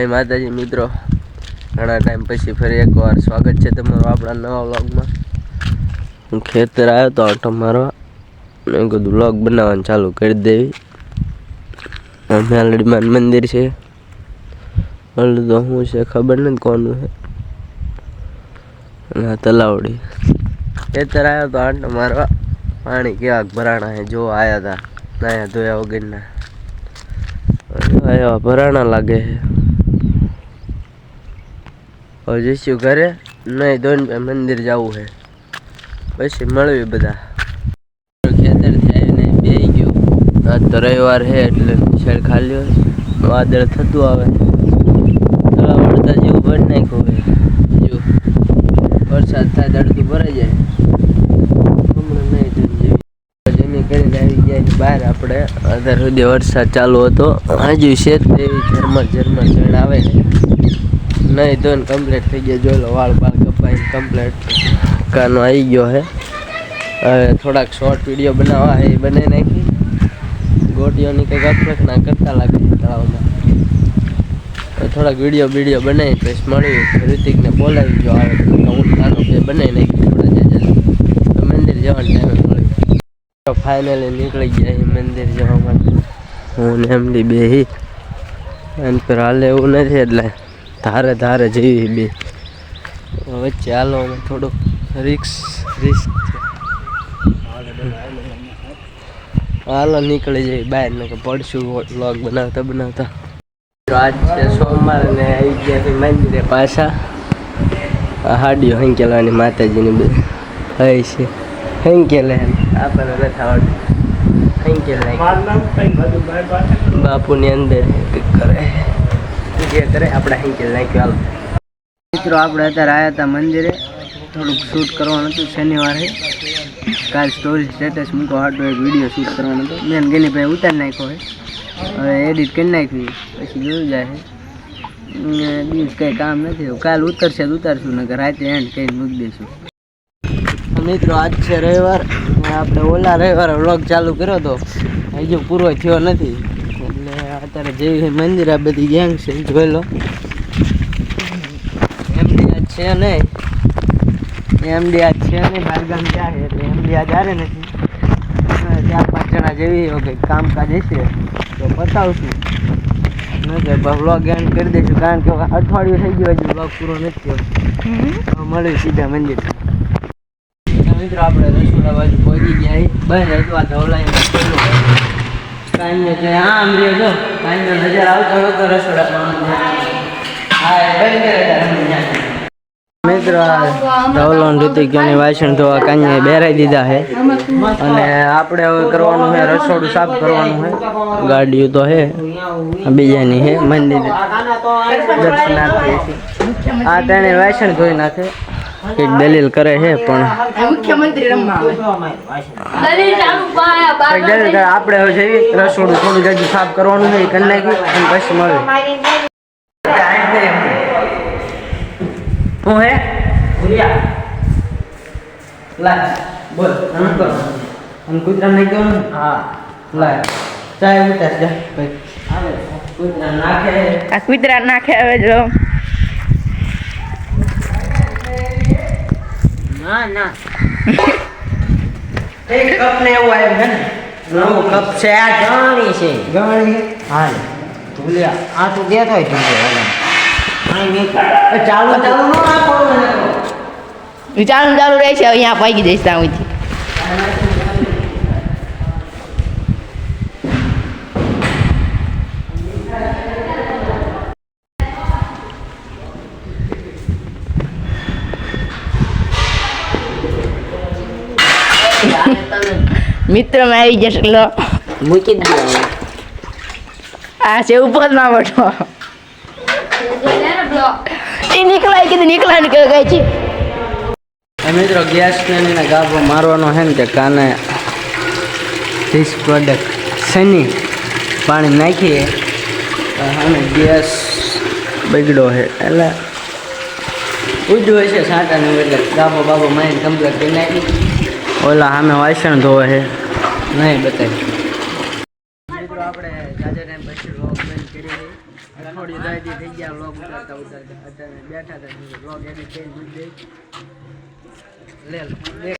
જય માતાજી, મિત્રો. ઘણા ટાઈમ પછી ફરી એકવાર સ્વાગત છે તમારું આપણા નવા વ્લોગમાં હું ખેતર આવ્યો તો આટો મારવા મેં કીધું વ્લોગ બનાવવાનું ચાલુ કરી દેવી. મેલડીમાં મંદિર છે. ઓલું તો શું છે ખબર નથી કોનું છે. અને તલાવડી. ખેતર આવ્યો તો આટો મારવા પાણી કેવા ભરાણા છે. જો આવ્યા હતા નાયા ધોયા વગરના. ભરાણા લાગે છે. હવે જઈશું ઘરે. નહીં ધોઈને મંદિર જવું છે. પછી મળવી બધા. ખેતરથી આવીને બે ગયું. આજ તો રવિવાર છે એટલે નિશાળ ખાલી હોય. વાદળ થતું આવે. તળાવ વળતા જેવું ભરી નાખ્યું હોય. જો, વરસાદ થાય તડતું ભરાઈ જાય. હમણાં નહીં ધોઈને જમી કરીને આવી ગયા બહાર આપણે. અત્યાર સુધી વરસાદ ચાલુ હતો. હજુ છે તેવી ઝરમર ઝરમર ઝડ આવે નહીં ધોઈને કમ્પ્લીટ થઈ ગયા. જોઈ લો, વાળ બાળ કપાઈને કમ્પ્લીટ કાનો આવી ગયો હવે થોડાક શોર્ટ વીડિયો બનાવવા છે એ બનાવી નાખી. ગોટીઓની કંઈક અફરખના કરતા લાગે તળાવમાં. થોડાક વીડિયો વીડિયો બનાવી પછી મળી ઋતિકને બોલાવી જો આવે હું નાનો બે બનાવી નાખી થોડા જજે. મંદિર જવાનો ટાઈમે મળી ફાઇનલી નીકળી ગયા મંદિર જવા માટે. હું ને એમની બે અને પર હાલે એવું નથી એટલે. ધારે ધારે જઈએ બે. વચ્ચે હાલો અમે થોડું રિક્સ રિસ્ક હાલો નીકળી જઈએ બહાર ને પડશું વ્લોગ બનાવતા બનાવતા. આજ છે સોમવાર ને આવી ગયા છે મંદિરે પાછા. હાડીઓ હંકેલવાની માતાજીની બે. હોય છે. હંકેલે આપણને નથી આવડતું. હંકેલ બાપુની અંદર કરે. જે કરે, આપણે હંકેલ નાખ્યું હાલો. મિત્રો, આપણે અત્યારે આવ્યા હતા મંદિરે. થોડુંક શૂટ કરવાનું હતું, શનિવારે. કાલ સ્ટોરી સ્ટેટસ મૂકો, હાટો એક વીડિયો શૂટ કરવાનો હતો. મેં ગેની ભાઈ ઉતારી નાખ્યો હોય. હવે એડિટ કરી નાખ્યું પછી જોયું જાય બીજું કંઈ કામ નથી કાલ ઉતરશે તો ઉતારશું, નકર રાતે એન્ડ કંઈ મૂકી દઈશું. મિત્રો, આજ છે રવિવાર. આપણે ઓલા રવિવારે વ્લોગ ચાલુ કર્યો હતો હજુ પૂરો થયો નથી. અત્યારે જેવી મંદિર, આ બધી ગેંગ છે જોઈ લો. એમડી છે નહીં. એમડી આજ છે નહીં, બારગામ જાય છે? એટલે એમડી આજ હારે નથી. ચાર પાંચ જણા જેવી કંઈક કામકાજ હશે, તો બતાવશું. નકર બ્લોગ એન્ડ કરી દઈશું, કારણ કે અઠવાડિયું થઈ ગયું હજુ બ્લોગ પૂરો નથી થયો. મળ્યું સીધા મંદિર. મિત્રો, આપણે રસોડા બાજુ પહોંચી ગયા બસ હજુ આ ધવલાઈ કાંઈ એટલે આમ રહ્યો જો. કાંઈ નજર આવતો નતો રસોડા હા બંધ કરે તારે મિત્રો ધવલો ઋતિકની વાસણ ધોવા કાંઈ બેરાઈ દીધા છે. અને આપણે હવે કરવાનું છે રસોડું સાફ કરવાનું છે. ગાડીઓ તો છે બીજાની છે મંદિર. દર્શનાર્થી છે. આ તેને વાસણ ધોઈ નાખે. કંઈક દલીલ કરે છે પણ મુખ્યમંત્રી દલીલ આપણે હવે જઈએ. રસોડું થોડું જજુ સાફ કરવાનું છે એ કરી નાખી અને પછી મળે હું હે? બોલ આમ કૂતરા નાખી દો હા. લાય. ચાય ઉતાર જા કૂતરા નાખે આ કૂતરા નાખે હવે જો. ના ના. એક કપ ને એવું આવ્યું ને? નવો કપ છે આ ગણી છે. ગણી હાલ ભૂલ્યા આ તો દેતો હોય તું ચાલુ ચાલુ નો ચાલુ ચાલુ રહે અહીંયા પાકી જઈશ ત્યાં મિત્રમાં આવી જશે લો. મૂકી દો આ છે ઉપર ના બેઠો એ નીકળાય કીધું નીકળાય નીકળ ગઈ છે? મિત્રો ગેસ ને ગાભો મારવાનો છે ને કે કાને ધીસ પ્રોડક્ટ શની? પાણી નાખીએ. અને ગેસ બગડ્યો છે. એટલે ઉજ્યું હશે સાટાનું એટલે ગાભો બાબો મારીને કમ્પ્લેટ કરી નાખી ઓલા સામે વાસણ ધોવે છે. નહીં બતાવી મિત્રો આપણે જાજા ટાઈમ પછી વ્લોગ બંધ કરી દઈએ. અઠવાડિયું દાદી થઈ ગયા વ્લોગ ઉતારતા ઉતારતા. અત્યારે બેઠા હતા વ્લોગ એડિટ કરી દઈ લે લે.